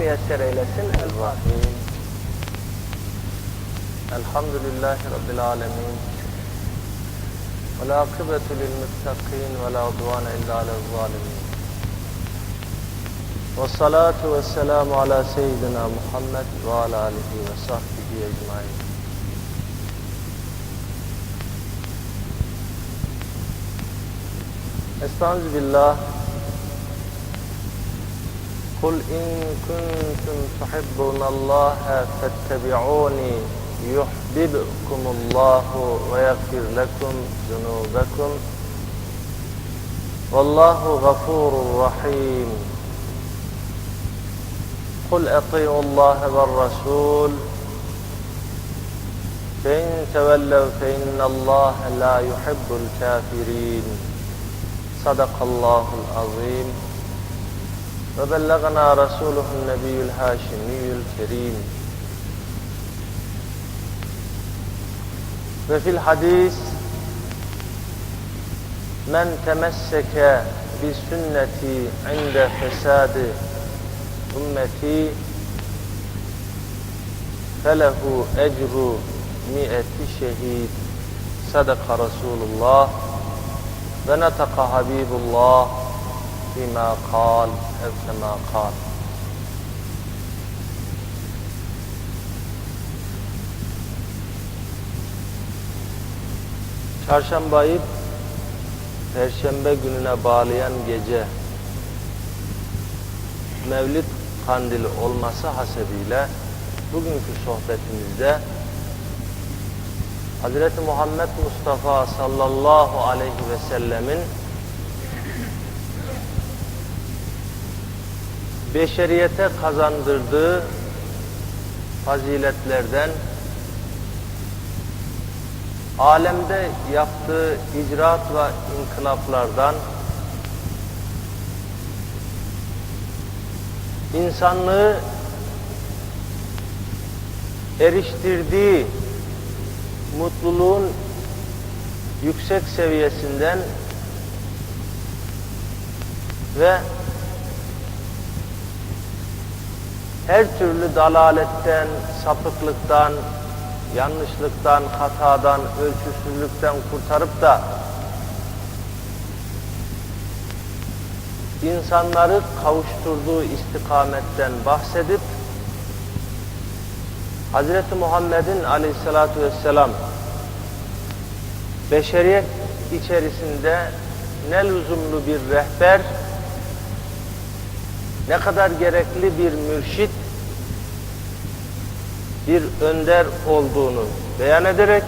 müyesser eylesin. El-Rahim. Elhamdülillahi Rabbil Alemin. Ve la akıbetu lil muttakin ve la udvane illa alel zalimin. Ve salatu ve selamu ala seyyidina Muhammed ve ala alihi ve sahbihi ecmain. Estağfirullah. قل إن كنتم تحبون الله فاتبعوني يحببكم الله ويغفر لكم ذنوبكم والله غفور رحيم قل اطيعوا الله والرسول فإن تولوا فإن الله لا يحب الكافرين صدق الله العظيم وبلغنا رسوله النبي الهاشمي الكريم وفي الحديث من تمسك بسنتي عند فساد أمتي فله أجر مئة شهيد صدق رسول الله ونطق حبيب الله فيما قال أو كما قال Çarşambayı Perşembe gününe bağlayan gece Mevlid kandili olması hasebiyle bugünkü sohbetimizde Hz. Muhammed Mustafa sallallahu aleyhi ve sellemin beşeriyete kazandırdığı faziletlerden alemde yaptığı icraat ve inkılaplardan insanlığı eriştirdiği mutluluğun yüksek seviyesinden ve her türlü dalaletten, sapıklıktan, yanlışlıktan, hatadan, ölçüsüzlükten kurtarıp da insanları kavuşturduğu istikametten bahsedip Hz. Muhammed'in aleyhissalatu vesselam beşeriyet içerisinde ne lüzumlu bir rehber, ne kadar gerekli bir mürşit, bir önder olduğunu beyan ederek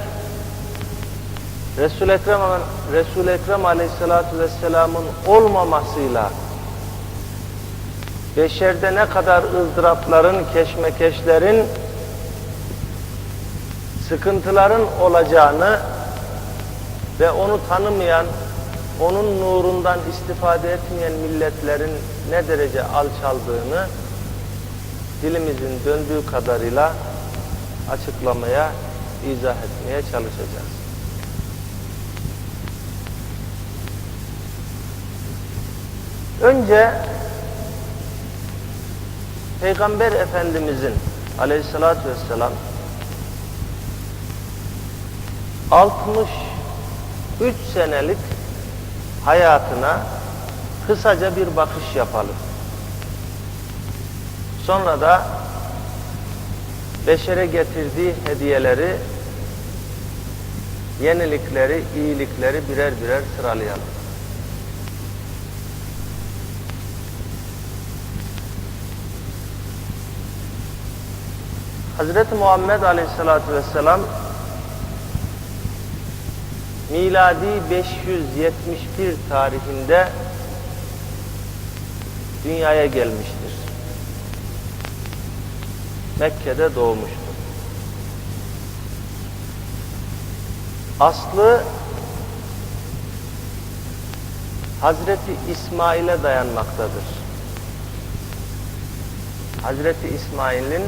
Resul Ekrem Resul Ekrem Aleyhissalatu vesselam'ın olmamasıyla beşerde ne kadar ızdırapların, keşmekeşlerin, sıkıntıların olacağını ve onu tanımayan, onun nurundan istifade etmeyen milletlerin ne derece alçaldığını dilimizin döndüğü kadarıyla açıklamaya, izah etmeye çalışacağız. Önce Peygamber Efendimizin aleyhissalatü vesselam 63 senelik hayatına kısaca bir bakış yapalım. Sonra da beşere getirdiği hediyeleri, yenilikleri, iyilikleri birer birer sıralayalım. Hazreti Muhammed Aleyhisselatü Vesselam miladi 571 tarihinde dünyaya gelmiştir. Mekke'de doğmuştur. Aslı Hazreti İsmail'e dayanmaktadır. Hazreti İsmail'in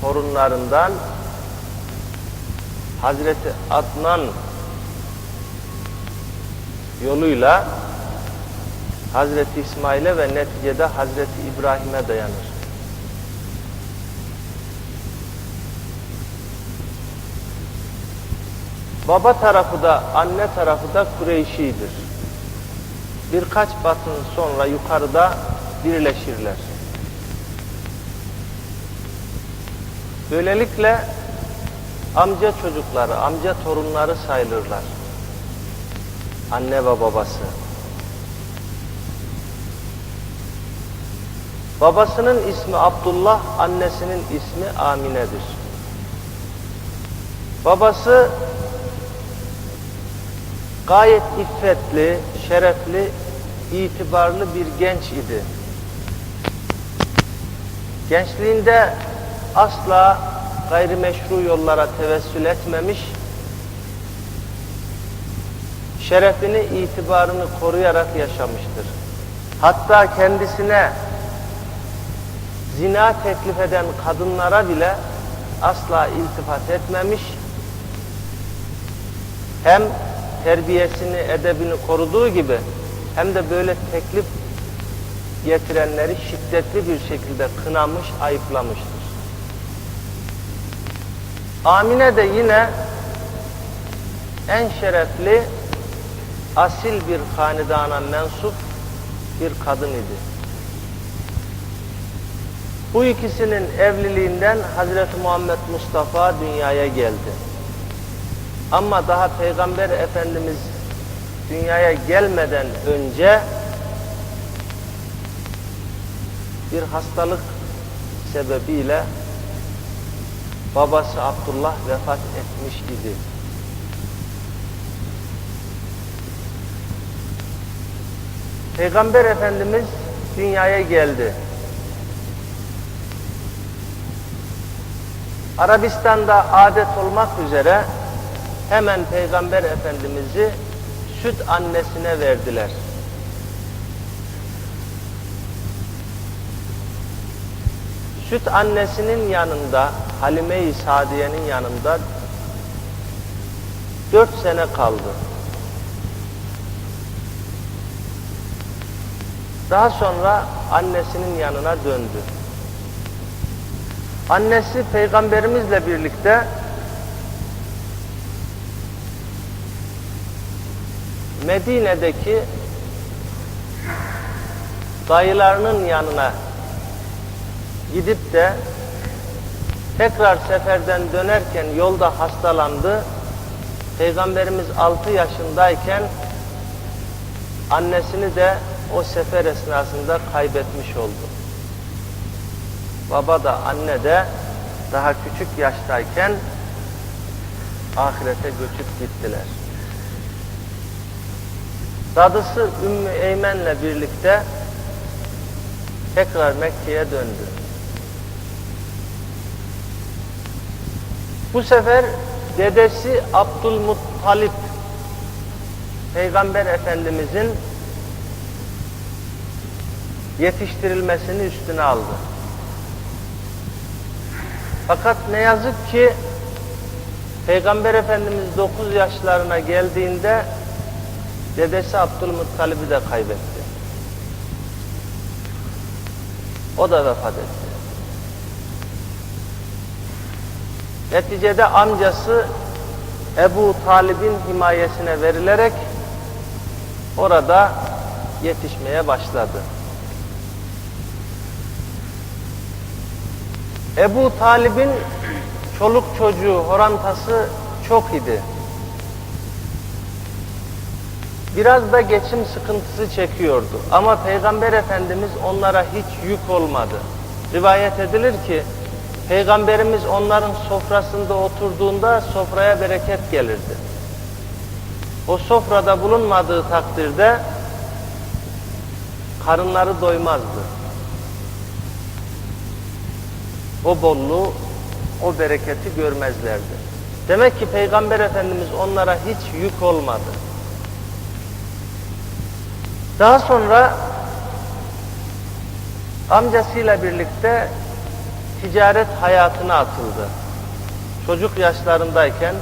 torunlarından Hazreti Adnan yoluyla Hazreti İsmail'e ve neticede Hazreti İbrahim'e dayanır. Baba tarafı da anne tarafı da Kureyşidir. Birkaç batın sonra yukarıda birleşirler. Böylelikle amca çocukları, amca torunları sayılırlar. Anne ve babası. Babasının ismi Abdullah, annesinin ismi Amine'dir. Babası gayet iffetli, şerefli, itibarlı bir genç idi. Gençliğinde asla gayrimeşru yollara tevessül etmemiş, şerefini, itibarını koruyarak yaşamıştır. Hatta kendisine zina teklif eden kadınlara bile asla iltifat etmemiş, hem terbiyesini, edebini koruduğu gibi hem de böyle teklif getirenleri şiddetli bir şekilde kınamış, ayıplamıştır. Amine de yine en şerefli, asil bir hanedana mensup bir kadın idi. Bu ikisinin evliliğinden Hazreti Muhammed Mustafa dünyaya geldi. Ama daha Peygamber Efendimiz dünyaya gelmeden önce bir hastalık sebebiyle babası Abdullah vefat etmiş idi. Peygamber Efendimiz dünyaya geldi. Arabistan'da adet olmak üzere hemen Peygamber Efendimiz'i süt annesine verdiler. Süt annesinin yanında, Halime-i Sadiye'nin yanında dört sene kaldı. Daha sonra annesinin yanına döndü. Annesi peygamberimizle birlikte Medine'deki dayılarının yanına gidip de tekrar seferden dönerken yolda hastalandı. Peygamberimiz 6 yaşındayken annesini de o sefer esnasında kaybetmiş oldu. Baba da anne de daha küçük yaştayken ahirete göçüp gittiler. Dadısı Ümmü Eymen'le birlikte tekrar Mekke'ye döndü. Bu sefer dedesi Abdülmuttalip Peygamber Efendimizin yetiştirilmesini üstüne aldı. Fakat ne yazık ki Peygamber Efendimiz 9 yaşlarına geldiğinde dedesi Abdülmuttalib'i de kaybetti. O da vefat etti. Neticede amcası Ebu Talib'in himayesine verilerek orada yetişmeye başladı. Ebu Talib'in çoluk çocuğu, horantası çok idi. Biraz da geçim sıkıntısı çekiyordu. Ama Peygamber Efendimiz onlara hiç yük olmadı. Rivayet edilir ki Peygamberimiz onların sofrasında oturduğunda sofraya bereket gelirdi. O sofrada bulunmadığı takdirde karınları doymazdı. O bolluğu, o bereketi görmezlerdi. Demek ki Peygamber Efendimiz onlara hiç yük olmadı. Daha sonra amcasıyla birlikte ticaret hayatına atıldı. Çocuk yaşlarındayken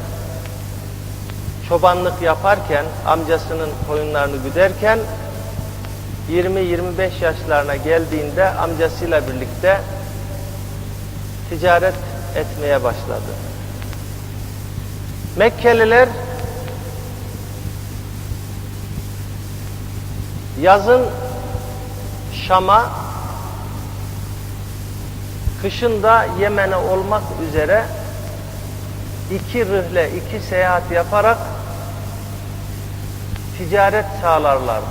çobanlık yaparken amcasının koyunlarını güderken 20-25 yaşlarına geldiğinde amcasıyla birlikte ticaret etmeye başladı. Mekkeliler yazın Şam'a, kışın da Yemen'e olmak üzere iki rıhle, iki seyahat yaparak ticaret sağlarlardı.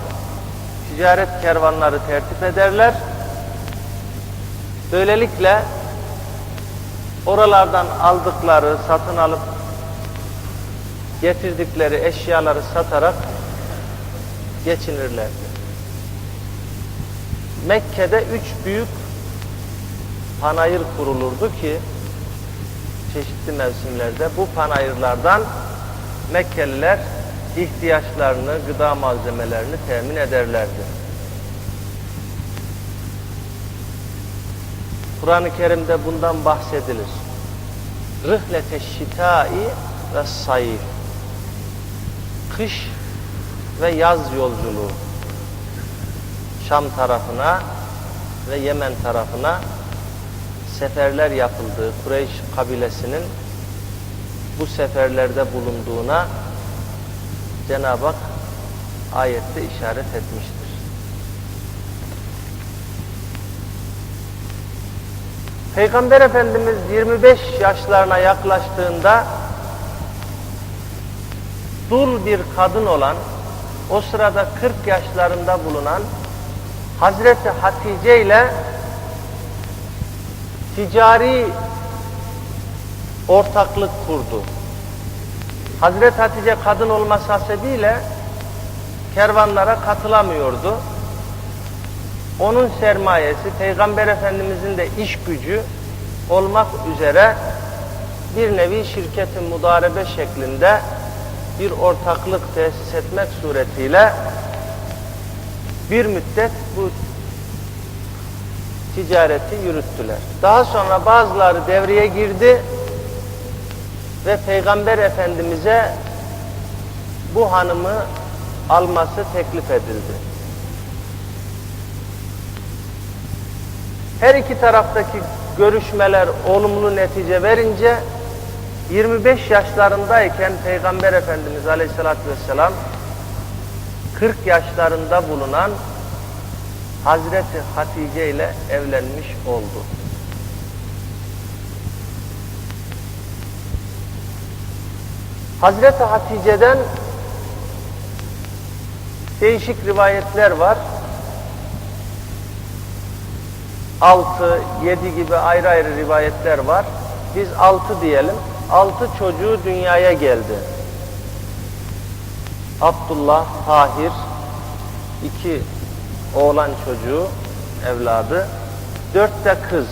Ticaret kervanları tertip ederler. Böylelikle oralardan aldıkları, satın alıp getirdikleri eşyaları satarak geçinirlerdi. Mekke'de üç büyük panayır kurulurdu ki çeşitli mevsimlerde bu panayırlardan Mekkeliler ihtiyaçlarını, gıda malzemelerini temin ederlerdi. Kur'an-ı Kerim'de bundan bahsedilir. Rıhlete şitai ve sayif. Kış ve yaz yolculuğu. Şam tarafına ve Yemen tarafına seferler yapıldığı Kureyş kabilesinin bu seferlerde bulunduğuna Cenab-ı Hak ayette işaret etmiştir. Peygamber Efendimiz 25 yaşlarına yaklaştığında dul bir kadın olan o sırada 40 yaşlarında bulunan Hazreti Hatice ile ticari ortaklık kurdu. Hazreti Hatice kadın olması hasebiyle kervanlara katılamıyordu. Onun sermayesi Peygamber Efendimizin de iş gücü olmak üzere bir nevi şirketin mudarebe şeklinde bir ortaklık tesis etmek suretiyle bir müddet bu ticareti yürüttüler. Daha sonra bazıları devreye girdi ve Peygamber Efendimiz'e bu hanımı alması teklif edildi. Her iki taraftaki görüşmeler olumlu netice verince 25 yaşlarındayken Peygamber Efendimiz Aleyhisselatü Vesselam 40 yaşlarında bulunan Hazreti Hatice ile evlenmiş oldu. Hazreti Hatice'den değişik rivayetler var. 6, 7 gibi ayrı ayrı rivayetler var. Biz 6 diyelim. 6 çocuğu dünyaya geldi. Abdullah, Tahir, iki oğlan çocuğu, evladı, dört de kız.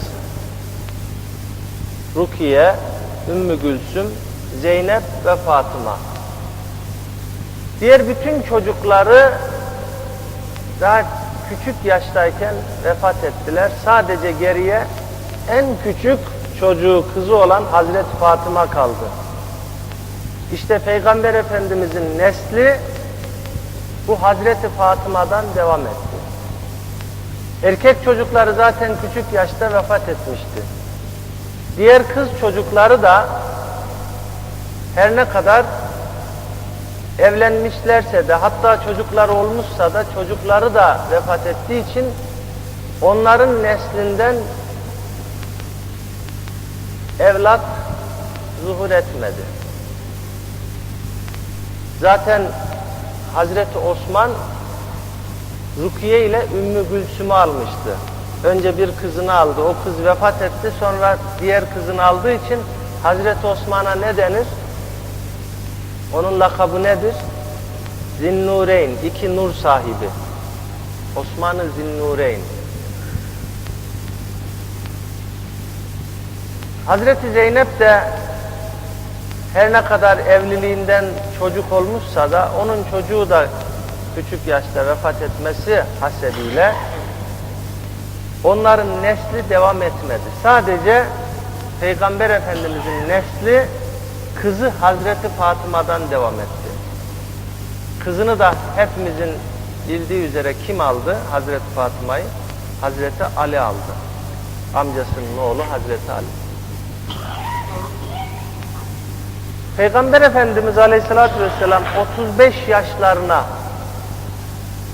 Rukiye, Ümmü Gülsüm, Zeynep ve Fatıma. Diğer bütün çocukları daha küçük yaştayken vefat ettiler. Sadece geriye en küçük çocuğu kızı olan Hazreti Fatıma kaldı. İşte Peygamber Efendimizin nesli bu Hazreti Fatıma'dan devam etti. Erkek çocukları zaten küçük yaşta vefat etmişti. Diğer kız çocukları da her ne kadar evlenmişlerse de hatta çocuklar olmuşsa da çocukları da vefat ettiği için onların neslinden evlat zuhur etmedi. Zaten Hazreti Osman Rukiye ile Ümmü Gülsüm'ü almıştı. Önce bir kızını aldı. O kız vefat etti. Sonra diğer kızını aldığı için Hazreti Osman'a ne denir? Onun lakabı nedir? Zinnureyn, iki nur sahibi. Osman-ı Zinnureyn. Hazreti Zeynep de her ne kadar evliliğinden çocuk olmuşsa da onun çocuğu da küçük yaşta vefat etmesi hasebiyle onların nesli devam etmedi. Sadece Peygamber Efendimizin nesli kızı Hazreti Fatıma'dan devam etti. Kızını da hepimizin bildiği üzere kim aldı Hazreti Fatıma'yı? Hazreti Ali aldı. Amcasının oğlu Hazreti Ali. Peygamber Efendimiz Aleyhisselatü Vesselam 35 yaşlarına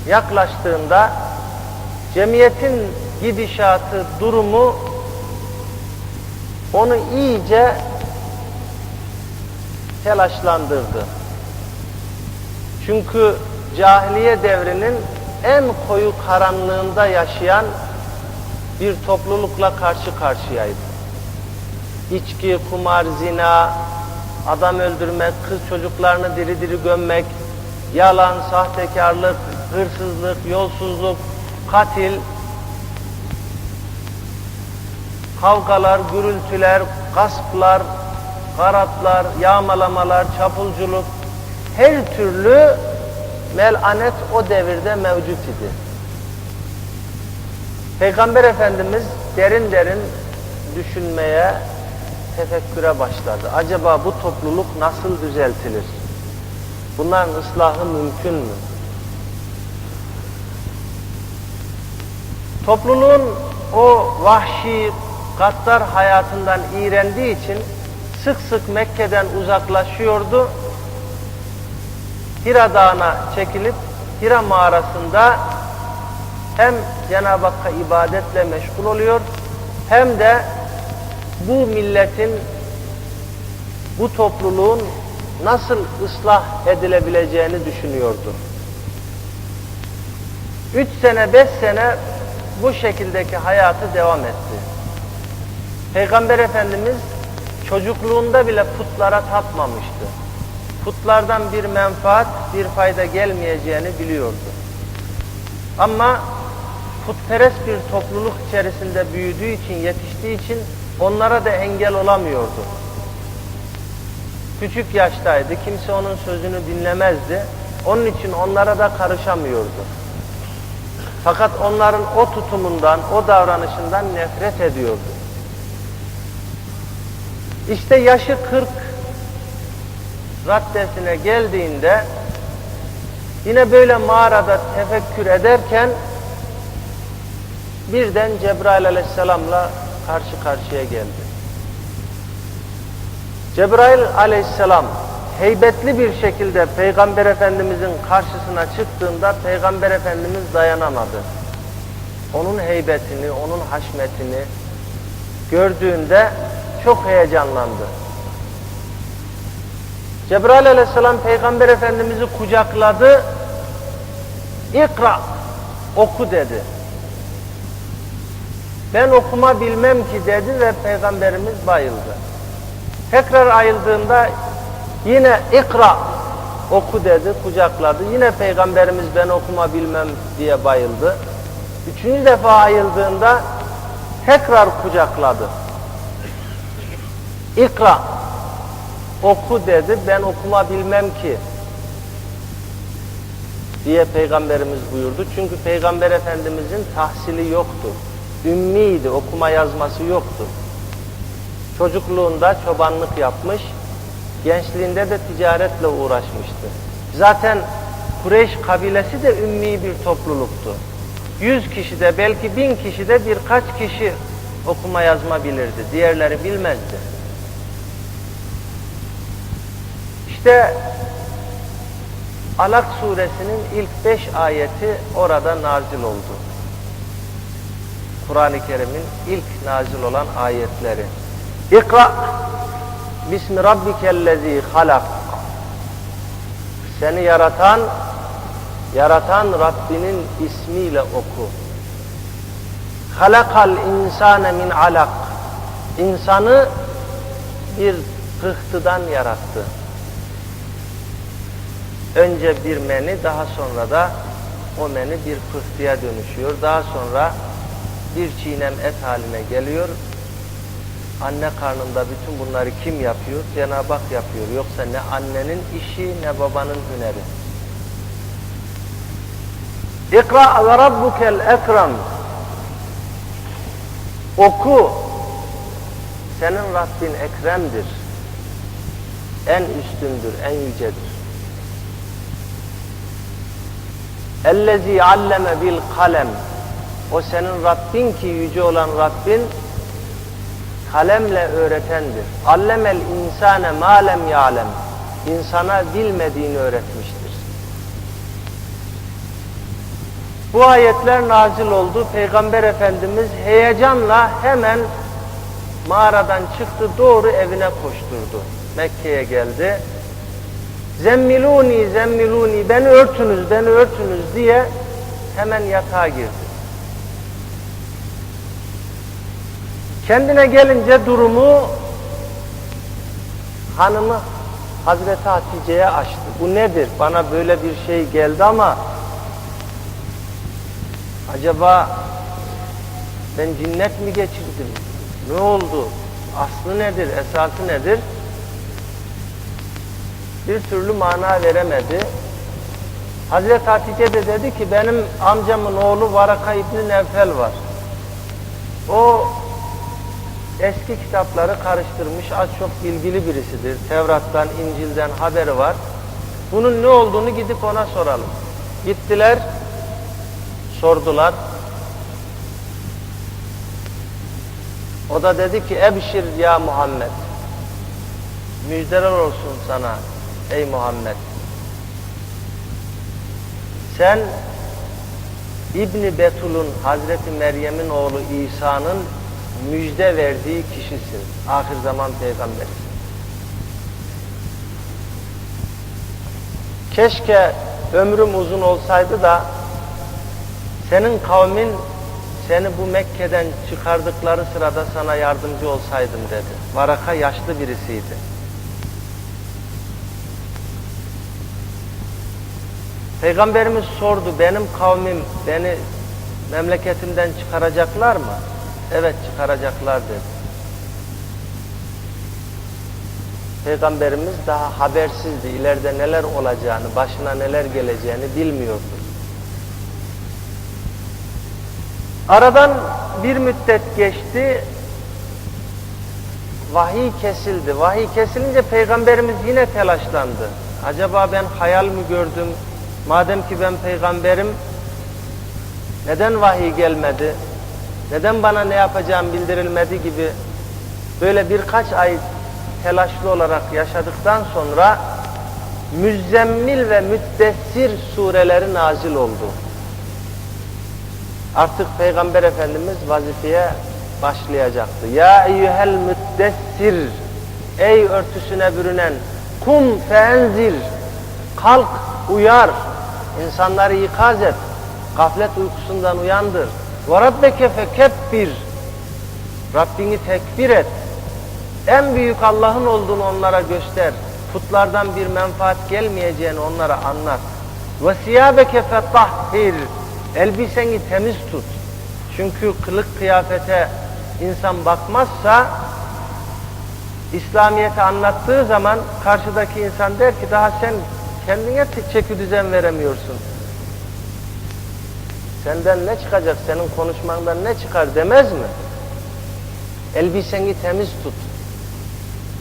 yaklaştığında cemiyetin gidişatı, durumu onu iyice telaşlandırdı. Çünkü cahiliye devrinin en koyu karanlığında yaşayan bir toplulukla karşı karşıyaydı. İçki, kumar, zina, adam öldürmek, kız çocuklarını diri diri gömmek, yalan, sahtekarlık, hırsızlık, yolsuzluk, katil, kavgalar, gürültüler, gasplar, garatlar, yağmalamalar, çapulculuk, her türlü melanet o devirde mevcut idi. Peygamber Efendimiz derin derin düşünmeye, tefekküre başladı. Acaba bu topluluk nasıl düzeltilir? Bunların ıslahı mümkün mü? Topluluğun o vahşi, gaddar hayatından iğrendiği için sık sık Mekke'den uzaklaşıyordu. Hira Dağı'na çekilip Hira mağarasında hem Cenab-ı Hakk'a ibadetle meşgul oluyor hem de bu milletin, bu topluluğun nasıl ıslah edilebileceğini düşünüyordu. Üç sene, beş sene bu şekildeki hayatı devam etti. Peygamber Efendimiz çocukluğunda bile putlara tapmamıştı. Putlardan bir menfaat, bir fayda gelmeyeceğini biliyordu. Ama putperest bir topluluk içerisinde büyüdüğü için, yetiştiği için onlara da engel olamıyordu. Küçük yaştaydı, kimse onun sözünü dinlemezdi. Onun için onlara da karışamıyordu. Fakat onların o tutumundan, o davranışından nefret ediyordu. İşte yaşı 40 raddesine geldiğinde yine böyle mağarada tefekkür ederken birden Cebrail aleyhisselamla karşı karşıya geldi. Cebrail aleyhisselam heybetli bir şekilde Peygamber Efendimizin karşısına çıktığında Peygamber Efendimiz dayanamadı. Onun heybetini, onun haşmetini gördüğünde çok heyecanlandı. Cebrail aleyhisselam Peygamber Efendimiz'i kucakladı. İkra, oku dedi. Ben okuma bilmem ki dedi ve Peygamberimiz bayıldı. Tekrar ayıldığında yine ikra, oku dedi, kucakladı. Yine Peygamberimiz ben okuma bilmem diye bayıldı. Üçüncü defa ayıldığında tekrar kucakladı. İkra, oku dedi, ben okuma bilmem ki diye Peygamberimiz buyurdu. Çünkü Peygamber Efendimizin tahsili yoktu. Ümmiydi, okuma yazması yoktu. Çocukluğunda çobanlık yapmış, gençliğinde de ticaretle uğraşmıştı. Zaten Kureyş kabilesi de ümmi bir topluluktu. Yüz kişi de belki bin kişi de birkaç kişi okuma yazma bilirdi. Diğerleri bilmezdi. İşte Alak suresinin ilk beş ayeti orada nazil oldu. Kur'an-ı Kerim'in ilk nazil olan ayetleri. İkra Bismi rabbikellezi halak Seni yaratan yaratan Rabbinin ismiyle oku. Halakal insane min alak İnsanı bir pıhtıdan yarattı. Önce bir meni daha sonra da o meni bir pıhtıya dönüşüyor. Daha sonra bir çiğnem et haline geliyor. Anne karnında bütün bunları kim yapıyor? Cenab-ı Hak yapıyor. Yoksa ne annenin işi ne babanın hüneri. İkra ve rabbukel ekrem Oku. Senin Rabbin ekremdir. En üstündür, en yücedir. Ellezî alleme bil kalem O senin Rabbin ki yüce olan Rabbin kalemle öğretendir. Allemel insane ma lem ya'lem. İnsana bilmediğini öğretmiştir. Bu ayetler nazil oldu. Peygamber Efendimiz heyecanla hemen mağaradan çıktı doğru evine koşturdu. Mekke'ye geldi. Zemmiluni zemmiluni beni örtünüz beni örtünüz diye hemen yatağa girdi. Kendine gelince durumu hanımı Hazreti Hatice'ye açtı. Bu nedir? Bana böyle bir şey geldi ama acaba ben cinnet mi geçirdim? Ne oldu? Aslı nedir? Esası nedir? Bir türlü mana veremedi. Hazreti Hatice de dedi ki benim amcamın oğlu Varaka İbni Nevfel var. O eski kitapları karıştırmış, az çok bilgili birisidir. Tevrat'tan, İncil'den haberi var. Bunun ne olduğunu gidip ona soralım. Gittiler, sordular. O da dedi ki, Ebşir ya Muhammed. Müjdeler olsun sana ey Muhammed. Sen İbni Betul'un Hazreti Meryem'in oğlu İsa'nın müjde verdiği kişisin. Ahir zaman peygamberisin. Keşke ömrüm uzun olsaydı da senin kavmin seni bu Mekke'den çıkardıkları sırada sana yardımcı olsaydım dedi. Varaka yaşlı birisiydi. Peygamberimiz sordu benim kavmim beni memleketimden çıkaracaklar mı? Evet çıkaracaklar dedi. Peygamberimiz daha habersizdi. İleride neler olacağını, başına neler geleceğini bilmiyordu. Aradan bir müddet geçti. Vahiy kesildi. Vahiy kesilince peygamberimiz yine telaşlandı. Acaba ben hayal mi gördüm? Madem ki ben peygamberim neden vahiy gelmedi? Neden bana ne yapacağım bildirilmedi gibi böyle birkaç ay telaşlı olarak yaşadıktan sonra Müzzemmil ve Müddessir sureleri nazil oldu. Artık Peygamber Efendimiz vazifeye başlayacaktı. Ya eyyuhel müddessir Ey örtüsüne bürünen kum feenzir Kalk uyar insanları ikaz et gaflet uykusundan uyandır ve rabbeke fekebbir Rabbini tekbir et. En büyük Allah'ın olduğunu onlara göster. Putlardan bir menfaat gelmeyeceğini onlara anlat. Ve siyabeke fetahhir elbiseni temiz tut. Çünkü kılık kıyafete insan bakmazsa İslamiyet'i anlattığı zaman karşıdaki insan der ki daha sen kendine çeki düzen veremiyorsun. Senden ne çıkacak, senin konuşmandan ne çıkar demez mi? Elbiseni temiz tut.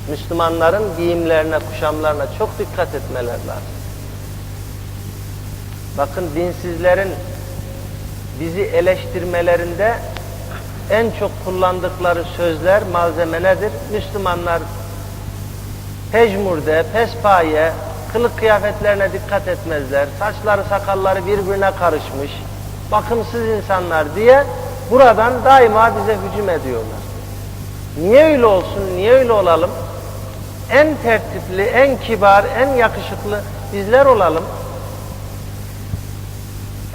Müslümanların giyimlerine, kuşamlarına çok dikkat etmeler lazım. Bakın dinsizlerin bizi eleştirmelerinde en çok kullandıkları sözler, malzeme nedir? Müslümanlar pejmurde, pespaye, kılık kıyafetlerine dikkat etmezler. Saçları, sakalları birbirine karışmış. Bakımsız insanlar diye buradan daima bize hücum ediyorlar. Niye öyle olsun, niye öyle olalım? En tertipli, en kibar, en yakışıklı bizler olalım.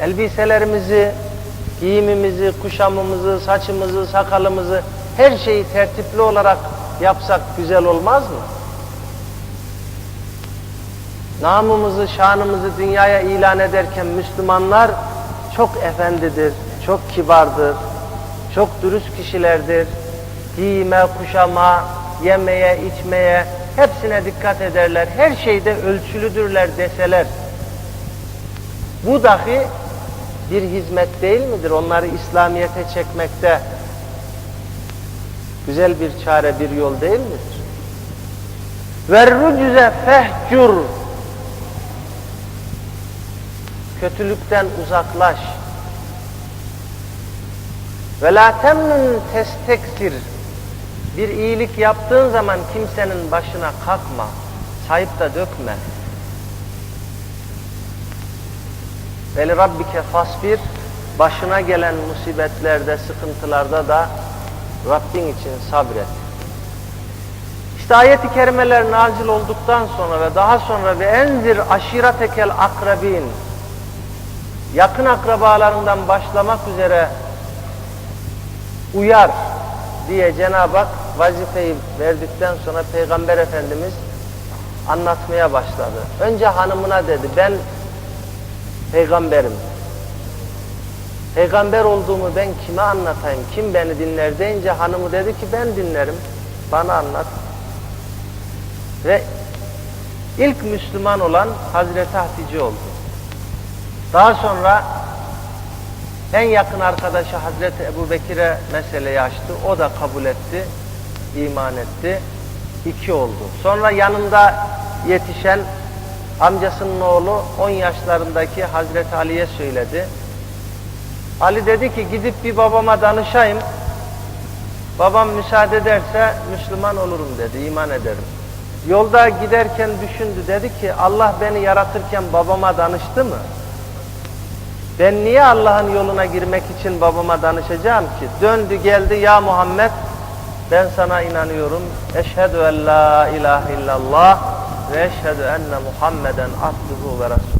Elbiselerimizi, giyimimizi, kuşamımızı, saçımızı, sakalımızı her şeyi tertipli olarak yapsak güzel olmaz mı? Namımızı, şanımızı dünyaya ilan ederken Müslümanlar çok efendidir, çok kibardır, çok dürüst kişilerdir. Giyime, kuşama, yemeye, içmeye hepsine dikkat ederler. Her şeyde ölçülüdürler deseler. Bu dahi bir hizmet değil midir? Onları İslamiyet'e çekmekte güzel bir çare, bir yol değil midir? Verrucüze fehcur kötülükten uzaklaş. Ve la temnun testeksir bir iyilik yaptığın zaman kimsenin başına kalkma, sayıp da dökme. Ve li rabbike fasbir başına gelen musibetlerde, sıkıntılarda da Rabbin için sabret. İşte ayet-i kerimeler nazil olduktan sonra ve daha sonra ve enzir aşiretekel akrabin yakın akrabalarından başlamak üzere uyar diye Cenab-ı Hak vazifeyi verdikten sonra Peygamber Efendimiz anlatmaya başladı. Önce hanımına dedi ben peygamberim. Peygamber olduğumu ben kime anlatayım? Kim beni dinler deyince hanımı dedi ki ben dinlerim. Bana anlat. Ve ilk Müslüman olan Hazreti Hatice oldu. Daha sonra en yakın arkadaşı Hazreti Ebu Bekir'e meseleyi açtı. O da kabul etti, iman etti. İki oldu. Sonra yanında yetişen amcasının oğlu 10 yaşlarındaki Hazreti Ali'ye söyledi. Ali dedi ki gidip bir babama danışayım. Babam müsaade ederse Müslüman olurum dedi, iman ederim. Yolda giderken düşündü dedi ki Allah beni yaratırken babama danıştı mı? Ben niye Allah'ın yoluna girmek için babama danışacağım ki? Döndü geldi ya Muhammed ben sana inanıyorum. Eşhedü en la ilahe illallah ve eşhedü enne Muhammeden abduhu ve resulü.